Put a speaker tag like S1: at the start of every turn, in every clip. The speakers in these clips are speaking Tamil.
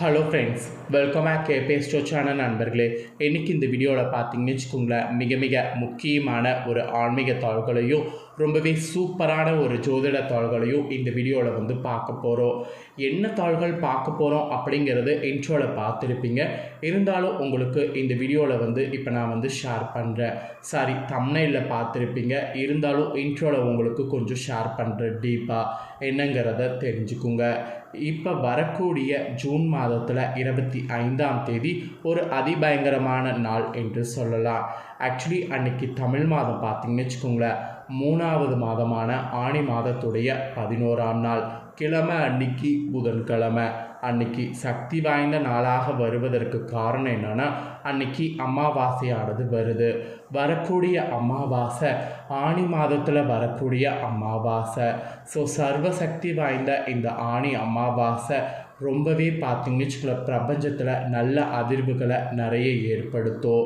S1: ஹலோ ஃப்ரெண்ட்ஸ் வெல்கம் பேக் கேபே ஸ்டோச்சான நண்பர்களே. இன்றைக்கி இந்த வீடியோவில் பார்த்தீங்கன்னு வச்சுக்கோங்களேன் மிக மிக முக்கியமான ஒரு ஆன்மீக தாள்களையும் ரொம்பவே சூப்பரான ஒரு ஜோதிட தாள்களையும் இந்த வீடியோவில் வந்து பார்க்க போகிறோம் என்ன தாள்கள் பார்க்க போகிறோம் அப்படிங்கிறது இன்ட்ரோவில் பார்த்துருப்பீங்க. இருந்தாலும் உங்களுக்கு இந்த வீடியோவில் வந்து இப்போ நான் வந்து ஷேர் பண்ணுறேன் சாரி தம்னையில் பார்த்துருப்பீங்க. இருந்தாலும் இன்ட்ரோவில் உங்களுக்கு கொஞ்சம் ஷேர் பண்ணுறேன் டீப்பாக என்னங்கிறத தெரிஞ்சுக்குங்க. இப்போ வரக்கூடிய ஜூன் மாதத்தில் இருபத்தி ஐந்தாம் தேதி ஒரு அதிபயங்கரமான நாள் என்று சொல்லலாம். ஆக்சுவலி அன்னைக்கு தமிழ் மாதம் பார்த்தீங்கன்னு வச்சுக்கோங்களேன். மூணாவது மாதமான ஆணி மாதத்துடைய பதினோராம் நாள் கிழமை அன்னைக்கு புதன்கிழமை. அன்னைக்கு சக்தி வாய்ந்த நாளாக வருவதற்கு காரணம் என்னன்னா அன்னைக்கு அமாவாசையானது வருது. வரக்கூடிய அமாவாசை ஆணி மாதத்தில் வரக்கூடிய அமாவாசை. ஸோ சர்வசக்தி வாய்ந்த இந்த ஆணி அமாவாசை ரொம்பவே பார்த்தீங்கன்னு வச்சுக்கோங்களேன் பிரபஞ்சத்தில் நல்ல அதிர்வுகளை நிறைய ஏற்படுத்தும்.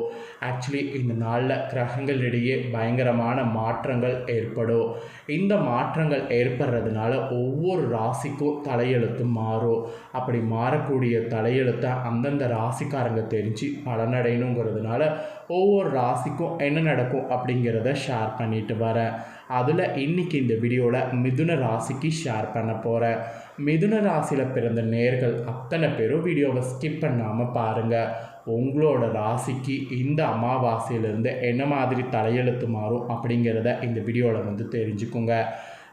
S1: ஆக்சுவலி இந்த நாளில் கிரகங்களிடையே பயங்கரமான மாற்றங்கள் ஏற்படும். இந்த மாற்றங்கள் ஏற்படுறதுனால ஒவ்வொரு ராசிக்கும் தலையெழுத்தும் மாறும். அப்படி மாறக்கூடிய தலையெழுத்தை அந்தந்த ராசிக்காரங்க தெரிஞ்சு பலனடையணுங்கிறதுனால ஒவ்வொரு ராசிக்கும் என்ன நடக்கும் அப்படிங்கிறத ஷேர் பண்ணிட்டு வரேன் அதில் இன்றைக்கி இந்த வீடியோவில் மிதுன ராசிக்கு ஷேர் பண்ண போகிறேன் மிதுன ராசியில் பிறந்த நேர்கள் அத்தனை பேரும் வீடியோவை ஸ்கிப் பண்ணாமல் பாருங்கள் உங்களோட ராசிக்கு இந்த அமாவாசையிலேருந்து என்ன மாதிரி தலையெழுத்து மாறும் அப்படிங்கிறத இந்த வீடியோவில் வந்து தெரிஞ்சுக்குங்க.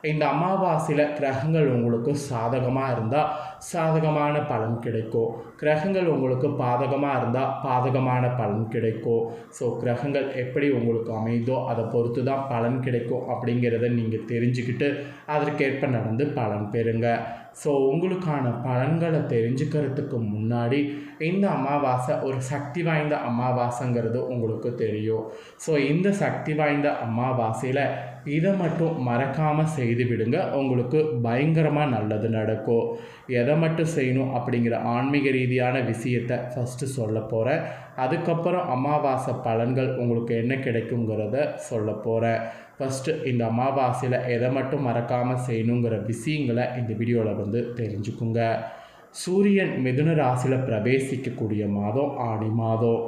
S1: இந்த அமாவாசையில் கிரகங்கள் உங்களுக்கு சாதகமாக இருந்தால் சாதகமான பலன் கிடைக்கும். கிரகங்கள் உங்களுக்கு பாதகமாக இருந்தால் பாதகமான பலன் கிடைக்கும். ஸோ கிரகங்கள் எப்படி உங்களுக்கு அமைதோ அதை பொறுத்து தான் பலன் கிடைக்கும் அப்படிங்கிறத நீங்கள் தெரிஞ்சுக்கிட்டு அதற்கேற்ப நடந்து பலன் பெறுங்க. ஸோ உங்களுக்கான பலன்களை தெரிஞ்சுக்கிறதுக்கு முன்னாடி இந்த அமாவாசை ஒரு சக்தி வாய்ந்த அமாவாசைங்கிறது உங்களுக்கு தெரியும். ஸோ இந்த சக்தி வாய்ந்த அமாவாசையில் இதை மட்டும் மறக்காமல் செய்து விடுங்க. உங்களுக்கு பயங்கரமாக நல்லது நடக்கும். எதை மட்டும் செய்யணும் அப்படிங்கிற ஆன்மீக ரீதியான விஷயத்தை ஃபஸ்ட்டு சொல்ல போகிறேன் அதுக்கப்புறம் அமாவாசை பலன்கள் உங்களுக்கு என்ன கிடைக்குங்கிறத சொல்ல போகிறேன் ஃபஸ்ட்டு இந்த அமாவாசையில் எதை மட்டும் மறக்காமல் செய்யணுங்கிற விஷயங்களை இந்த வீடியோவில் வந்து தெரிஞ்சுக்குங்க. சூரியன் மிதுன ராசியில் பிரவேசிக்கக்கூடிய மாதம் ஆணி மாதம்.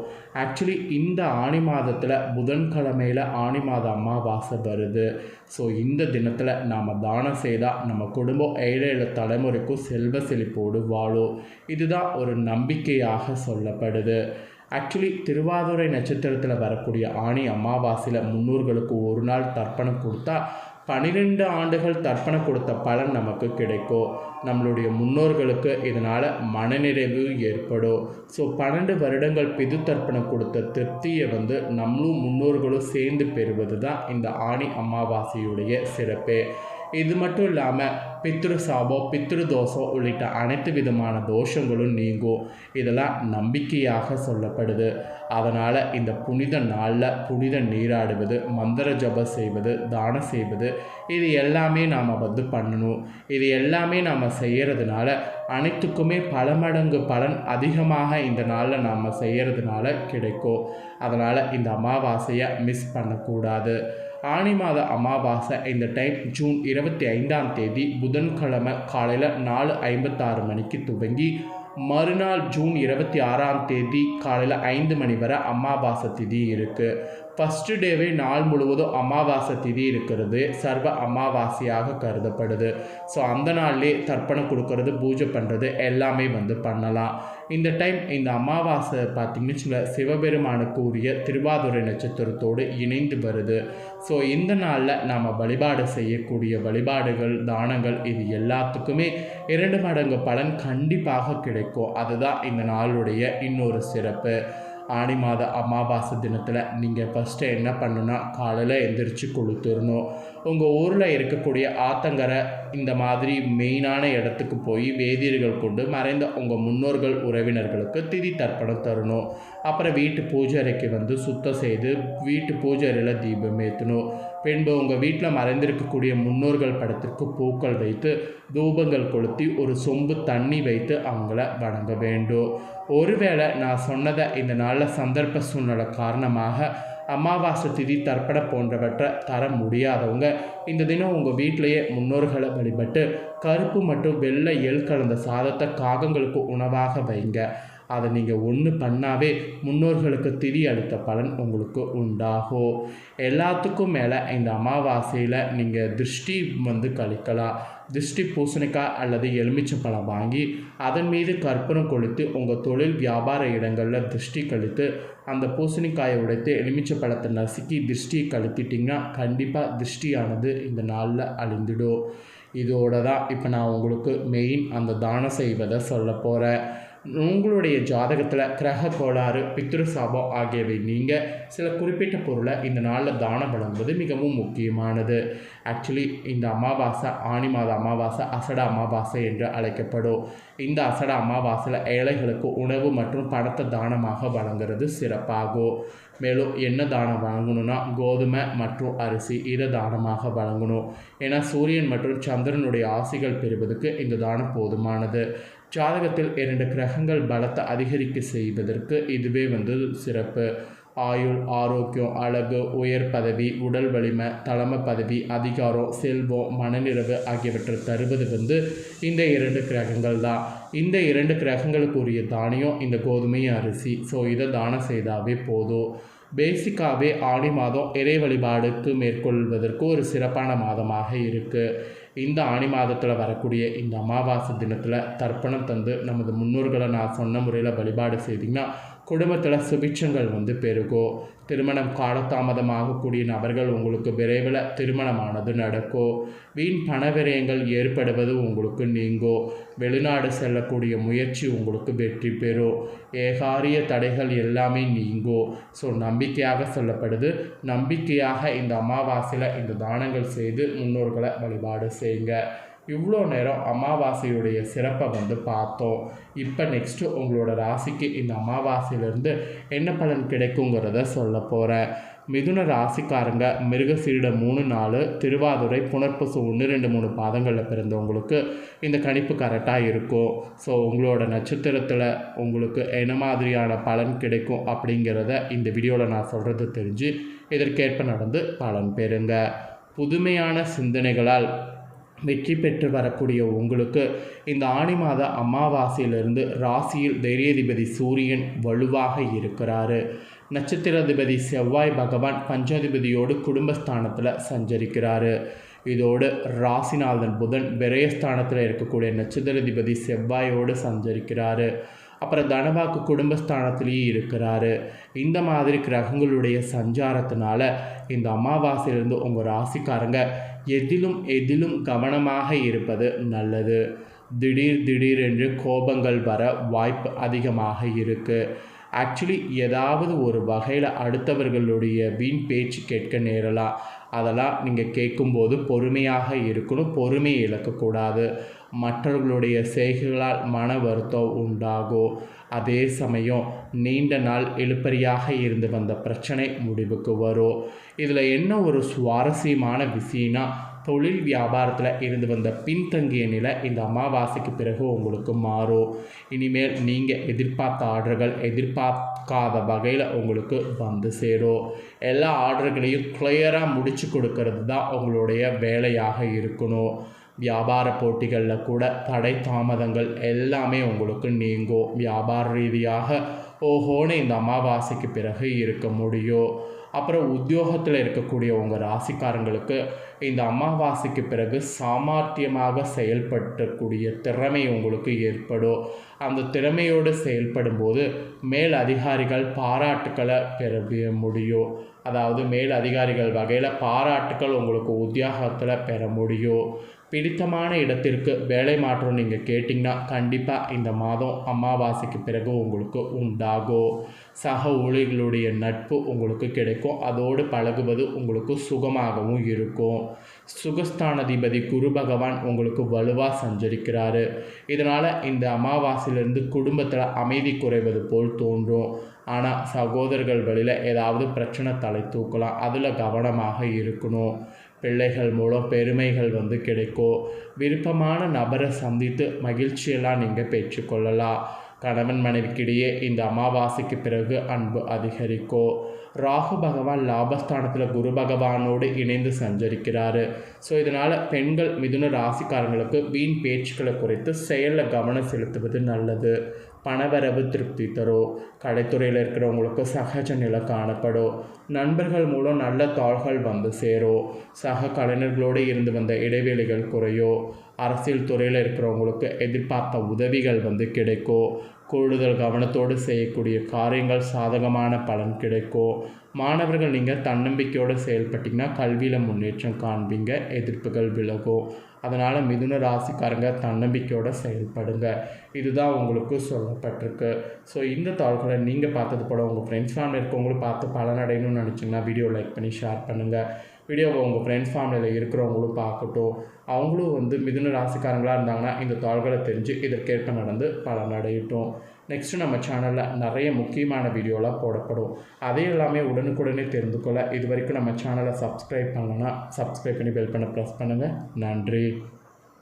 S1: ஆக்சுவலி இந்த ஆணி மாதத்தில் புதன்கிழமையில் ஆணி மாத அமாவாசை வருது. ஸோ இந்த தினத்தில் நாம் தானம் செய்தால் நம்ம குடும்பம் ஏழை ஏழு தலைமுறைக்கும் செல்வ செழிப்போடு வாழும். இதுதான் ஒரு நம்பிக்கையாக சொல்லப்படுது. ஆக்சுவலி திருவாதுரை நட்சத்திரத்தில் வரக்கூடிய ஆணி அமாவாசையில் முன்னோர்களுக்கு ஒரு நாள் தர்ப்பணம் கொடுத்தா பன்னிரெண்டு ஆண்டுகள் தர்ப்பணம் கொடுத்த பலன் நமக்கு கிடைக்கும். நம்மளுடைய முன்னோர்களுக்கு இதனால் மனநிறைவு ஏற்படும். ஸோ பன்னெண்டு வருடங்கள் பிது தர்ப்பணம் கொடுத்த திருப்தியை வந்து நம்மளும் முன்னோர்களும் சேர்ந்து பெறுவது தான் இந்த ஆணி அமாவாசையுடைய சிறப்பே. இது மட்டும் இல்லாமல் பித்ரு சாபோ பித்ரு தோஷம் உள்ளிட்ட அனைத்து விதமான தோஷங்களும் நீங்கும். இதெல்லாம் நம்பிக்கையாக சொல்லப்படுது. அதனால் இந்த புனித நாளில் புனித நீராடுவது மந்திர ஜபம் செய்வது தானம் செய்வது இது எல்லாமே நாம் வந்து பண்ணணும். இது எல்லாமே நாம் செய்கிறதுனால அனைத்துக்குமே பல மடங்கு பலன் அதிகமாக இந்த நாளில் நாம் செய்கிறதுனால கிடைக்கும். அதனால் இந்த அமாவாசையை மிஸ் பண்ணக்கூடாது. ஆனி மாத அமாவாசை இந்த டைம் ஜூன் இருபத்தி ஐந்தாம் தேதி புதன்கிழமை காலையில் நாலு ஐம்பத்தாறு மணிக்கு துவங்கி மறுநாள் ஜூன் இருபத்தி ஆறாம் தேதி காலையில் ஐந்து மணி வரை அமாவாசை திதி இருக்குது ஃபஸ்ட்டு டேவே நாள் முழுவதும் அமாவாசை திதி இருக்கிறது. சர்வ அமாவாசையாக கருதப்படுது. ஸோ அந்த நாள்லேயே தர்ப்பணம் கொடுக்கறது பூஜை பண்ணுறது எல்லாமே வந்து பண்ணலாம். இந்த டைம் இந்த அமாவாசை பார்த்திங்கன்னு வச்சுக்கோங்க சிவபெருமானுக்கு உரிய திருவாதுரை நட்சத்திரத்தோடு இணைந்து வருது. ஸோ இந்த நாளில் நாம் வழிபாடு செய்யக்கூடிய வழிபாடுகள் தானங்கள் இது எல்லாத்துக்குமே இரண்டு மடங்கு பலன் கண்டிப்பாக கிடைக்கும். அதுதான் இந்த நாளுடைய இன்னொரு சிறப்பு. ஆனி மாத அமாவாசை தினத்தில் நீங்கள் ஃபஸ்ட்டு என்ன பண்ணுன்னா காலையில் எந்திரிச்சு கொளுத்துடணும் உங்கள் ஊரில் இருக்கக்கூடிய ஆத்தங்கரை இந்த மாதிரி மெயினான இடத்துக்கு போய் வேதியர்கள் கொண்டு மறைந்த உங்கள் முன்னோர்கள் உறவினர்களுக்கு திதி தர்ப்பணம் தரணும். அப்புறம் வீட்டு பூஜை அறைக்கு வந்து சுத்தம் செய்து வீட்டு பூஜை அறையில் தீபம் ஏற்றணும் பின்பு உங்கள் வீட்டில் மறைந்திருக்கக்கூடிய முன்னோர்கள் படத்திற்கு பூக்கள் வைத்து தூபங்கள் கொளுத்தி ஒரு சொம்பு தண்ணி வைத்து அவங்கள வணங்க வேண்டும். ஒருவேளை நான் சொன்னதை இந்த நாளில் சந்தர்ப்ப சூழ்நிலை காரணமாக அமாவாசை திதி தர்ப்பண போன்றவற்றை தர முடியாதவங்க இந்த தினம் உங்கள் வீட்டிலேயே முன்னோர்களை வழிபட்டு கருப்பு மற்றும் வெள்ளை எள் கலந்த சாதத்தை காகங்களுக்கு உணவாக வைங்க. அதை நீங்கள் ஒன்று பண்ணாவே முன்னோர்களுக்கு திதி அளித்த பலன் உங்களுக்கு உண்டாகும் எல்லாத்துக்கும் மேலே இந்த அமாவாசையில் நீங்கள் திருஷ்டி வந்து கழிக்கலாம் திருஷ்டி பூசணிக்காய் அல்லது எலுமிச்சம்பழம் வாங்கி அதன் மீது கற்பூரம் கொளுத்து உங்கள் தொழில் வியாபார இடங்களில் திருஷ்டி கழித்து அந்த பூசணிக்காயை உடைத்து எலுமிச்சப்பழத்தை நசுக்கி திருஷ்டியை கழுத்திட்டிங்கன்னா கண்டிப்பாக திருஷ்டியானது இந்த நாளில் அழிந்துடும். இதோட தான் இப்போ நான் உங்களுக்கு மெயின் அந்த தானம் செய்வதை சொல்ல போகிறேன் உங்களுடைய ஜாதகத்தில் கிரக கோளாறு பித்ருசாபம் ஆகியவை நீங்கள் சில குறிப்பிட்ட பொருளை இந்த நாளில் தானம் வழங்குவது மிகவும் முக்கியமானது. ஆக்சுவலி இந்த அமாவாசை ஆணி மாத அமாவாசை அசட அமாவாசை என்று அழைக்கப்படும். இந்த அசட அமாவாசையில் ஏழைகளுக்கு உணவு மற்றும் பணத்தை தானமாக வழங்குறது சிறப்பாகும். மேலும் என்ன தானம் வழங்கணும்னா கோதுமை மற்றும் அரிசி இதை தானமாக வழங்கணும். ஏன்னா சூரியன் மற்றும் சந்திரனுடைய ஆசைகள் பெறுவதற்கு இந்த தானம் போதுமானது. ஜாதகத்தில் இரண்டு கிரகங்கள் பலத்தை அதிகரிக்க செய்வதற்கு இதுவே வந்து சிறப்பு. ஆயுள் ஆரோக்கியம் அழகு உயர் பதவி உடல் வலிமை தலைமை பதவி அதிகாரம் செல்வம் மனநிறைவு ஆகியவற்றை தருவது வந்து இந்த இரண்டு கிரகங்கள் தான். இந்த இரண்டு கிரகங்களுக்குரிய தானியம் இந்த கோதுமை அரிசி. ஸோ இதை தானம் செய்தாவே போதும். பேசிக்காகவே ஆடி மாதம் இறை வழிபாடுக்கு மேற்கொள்வதற்கு ஒரு சிறப்பான மாதமாக இருக்குது இந்த ஆணி மாதத்தில் வரக்கூடிய இந்த அமாவாசை தினத்தில் தர்ப்பணம் தந்து நமது முன்னோர்களை நான் சொன்ன முறையில் வழிபாடு செய்திங்கன்னா குடும்பத்தில் சுபிட்சங்கள் வந்து பெருகும் திருமணம் காலதாமதமாகக்கூடிய நபர்கள் உங்களுக்கு விரைவில் திருமணமானது நடக்கும் வீண் பண விரயங்கள் ஏற்படுவது உங்களுக்கு நீங்கோ. வெளிநாடு செல்லக்கூடிய முயற்சி உங்களுக்கு வெற்றி பெறும் ஏகாரிய தடைகள் எல்லாமே நீங்கோ. ஸோ நம்பிக்கையாக சொல்லப்படுது. நம்பிக்கையாக இந்த அமாவாசையில் இந்த தானங்கள் செய்து முன்னோர்களை வழிபாடு செய்யுங்க இவ்வளோ நேரம் அமாவாசையுடைய சிறப்பை வந்து பார்த்தோம். இப்போ நெக்ஸ்ட்டு உங்களோட ராசிக்கு இந்த அமாவாசையிலேருந்து என்ன பலன் கிடைக்குங்கிறத சொல்ல போகிறேன் மிதுன ராசிக்காரங்க மிருகசீரிட மூணு நாலு திருவாதுரை புனர்பசு ஒன்று ரெண்டு மூணு பாதங்களில் பிறந்தவங்களுக்கு இந்த கணிப்பு கரெக்டாக இருக்கும். ஸோ உங்களோட நட்சத்திரத்தில் உங்களுக்கு என்ன மாதிரியான பலன் கிடைக்கும் அப்படிங்கிறத இந்த வீடியோவில் நான் சொல்கிறது தெரிஞ்சு இதற்கேற்ப நடந்து பலன் பெறுங்க. புதுமையான சிந்தனைகளால் வெற்றி பெற்று வரக்கூடிய உங்களுக்கு இந்த ஆணி மாத அமாவாசையிலிருந்து ராசியில் தைரியதிபதி சூரியன் வலுவாக இருக்கிறாரு. நட்சத்திராதிபதி செவ்வாய் பகவான் பஞ்சாதிபதியோடு குடும்பஸ்தானத்தில் சஞ்சரிக்கிறாரு. இதோடு ராசிநாதன் புதன் விரயஸ்தானத்தில் இருக்கக்கூடிய நட்சத்திராதிபதி செவ்வாயோடு சஞ்சரிக்கிறாரு. அப்புறம் தனவாக்கு குடும்பஸ்தானத்திலேயே இருக்கிறாரு. இந்த மாதிரி கிரகங்களுடைய சஞ்சாரத்தினால இந்த அமாவாசையிலிருந்து உங்கள் ராசிக்காரங்க எதிலும் எதிலும் கவனமாக இருப்பது நல்லது. திடீர் திடீரென்று கோபங்கள் வர வாய்ப்பு அதிகமாக இருக்குது ஆக்சுவலி ஏதாவது ஒரு வகையில் அடுத்தவர்களுடைய வீண் பேச்சு கேட்க நேரலாம். அதெல்லாம் நீங்கள் கேட்கும்போது பொறுமையாக இருக்கணும் பொறுமையை இழக்கக்கூடாது. மற்றவர்களுடைய செய்கைகளால் மன வருத்தம் உண்டாகும். அதே சமயம் நீண்ட நாள் இழுப்பறியாக இருந்து வந்த பிரச்சனை முடிவுக்கு வரும். இதில் என்ன ஒரு சுவாரஸ்யமான விஷயம்னா தொழில் வியாபாரத்தில் இருந்து வந்த பின்தங்கிய நிலை இந்த அமாவாசைக்கு பிறகு உங்களுக்கு மாறும். இனிமேல் நீங்கள் எதிர்பார்த்த ஆர்டர்கள் எதிர்பார்க்காத வகையில் உங்களுக்கு வந்து சேரும். எல்லா ஆர்டர்களையும் கிளியராக முடிச்சு கொடுக்கறது தான் உங்களுடைய வேலையாக இருக்கணும். வியாபார போட்டிகளில் கூட தடை தாமதங்கள் எல்லாமே உங்களுக்கு நீங்கும். வியாபார ரீதியாக ஓஹோன்னு இந்த அமாவாசைக்கு பிறகு இருக்க முடியும். அப்புறம் உத்தியோகத்தில் இருக்கக்கூடிய உங்கள் ராசிக்காரங்களுக்கு இந்த அமாவாசைக்கு பிறகு சாமர்த்தியமாக செயல்பட்டக்கூடிய திறமை உங்களுக்கு ஏற்படும். அந்த திறமையோடு செயல்படும் போது மேல் அதிகாரிகள் பாராட்டுக்களை பெற முடியும். அதாவது மேல் அதிகாரிகள் வகையில் பாராட்டுக்கள் உங்களுக்கு உத்தியோகத்தில் பெற முடியும். பிடித்தமான இடத்திற்கு வேலை மாற்றம் நீங்கள் கேட்டிங்கன்னா கண்டிப்பாக இந்த மாதம் அமாவாசைக்கு பிறகு உங்களுக்கு உண்டாகும் சக ஊழியர்களுடைய நட்பு உங்களுக்கு கிடைக்கும். அதோடு பழகுவது உங்களுக்கு சுகமாகவும் இருக்கும். சுகஸ்தானாதிபதி குரு பகவான் உங்களுக்கு வலுவாக சஞ்சரிக்கிறாரு. இதனால் இந்த அமாவாசையிலிருந்து குடும்பத்தில் அமைதி குறைவது போல் தோன்றும். ஆனால் சகோதரர்கள் வழியில் ஏதாவது பிரச்சனை தலை தூக்கலாம். அதில் கவனமாக இருக்கணும். பிள்ளைகள் மூலம் பெருமைகள் வந்து கிடைக்கும். விருப்பமான நபரை சந்தித்து மகிழ்ச்சியெல்லாம் நீங்கள் பெற்றுக்கொள்ளலாம். கணவன் மனைவிக்கிடையே இந்த அமாவாசைக்கு பிறகு அன்பு அதிகரிக்கும். ராகு பகவான் லாபஸ்தானத்தில் குரு பகவானோடு இணைந்து சஞ்சரிக்கிறார். ஸோ இதனால் பெண்கள் மிதுன ராசிக்காரங்களுக்கு வீண் பேச்சுக்களை குறைத்து செயலில் கவனம் செலுத்துவது நல்லது. பணவரவு திருப்தி தரும் கலைத்துறையில் இருக்கிறவங்களுக்கு சகஜ நிலை காணப்படும் நண்பர்கள் மூலம் நல்ல தாள்கள் வந்து சேரும் சக கலைஞர்களோடு இருந்து வந்த இடைவெளிகள் குறையும் அரசியல் துறையில் இருக்கிறவங்களுக்கு எதிர்பார்த்த உதவிகள் வந்து கிடைக்கும் கூடுதல் கவனத்தோடு செய்யக்கூடிய காரியங்கள் சாதகமான பலன் கிடைக்கும் மாணவர்கள் நீங்கள் தன்னம்பிக்கையோடு செயல்பட்டிங்கன்னா கல்வியில் முன்னேற்றம் காண்பீங்க எதிர்ப்புகள் விலகும். அதனால் மிதுன ராசிக்காரங்க தன்னம்பிக்கையோடு செயல்படுங்க. இதுதான் உங்களுக்கு சொல்லப்பட்டிருக்கு. ஸோ இந்த தாள்களை நீங்கள் பார்த்தது போல உங்கள் ஃப்ரெண்ட்ஸ் ஃபேமிலி இருக்கவங்களும் பார்த்து பலனடையணும்னு நினச்சிங்கன்னா வீடியோ லைக் பண்ணி ஷேர் பண்ணுங்கள் வீடியோவை உங்கள் ஃப்ரெண்ட்ஸ் ஃபேமிலியில் இருக்கிறவங்களும் பார்க்கட்டும். அவங்களும் வந்து மிதுன ராசிக்காரங்களாக இருந்தாங்கன்னா இந்த தாள்களை தெரிஞ்சு இதற்கேற்ப நடந்து பலனடையட்டும். நெக்ஸ்ட்டு நம்ம சேனலில் நிறைய முக்கியமான வீடியோலாம் போடப்படும். அதே எல்லாமே உடனுக்குடனே தெரிந்து கொள்ள இது வரைக்கும் நம்ம சேனலை சப்ஸ்கிரைப் பண்ணலன்னா சப்ஸ்கிரைப் பண்ணி பெல் பண்ண ப்ரெஸ் பண்ணுங்கள் நன்றி.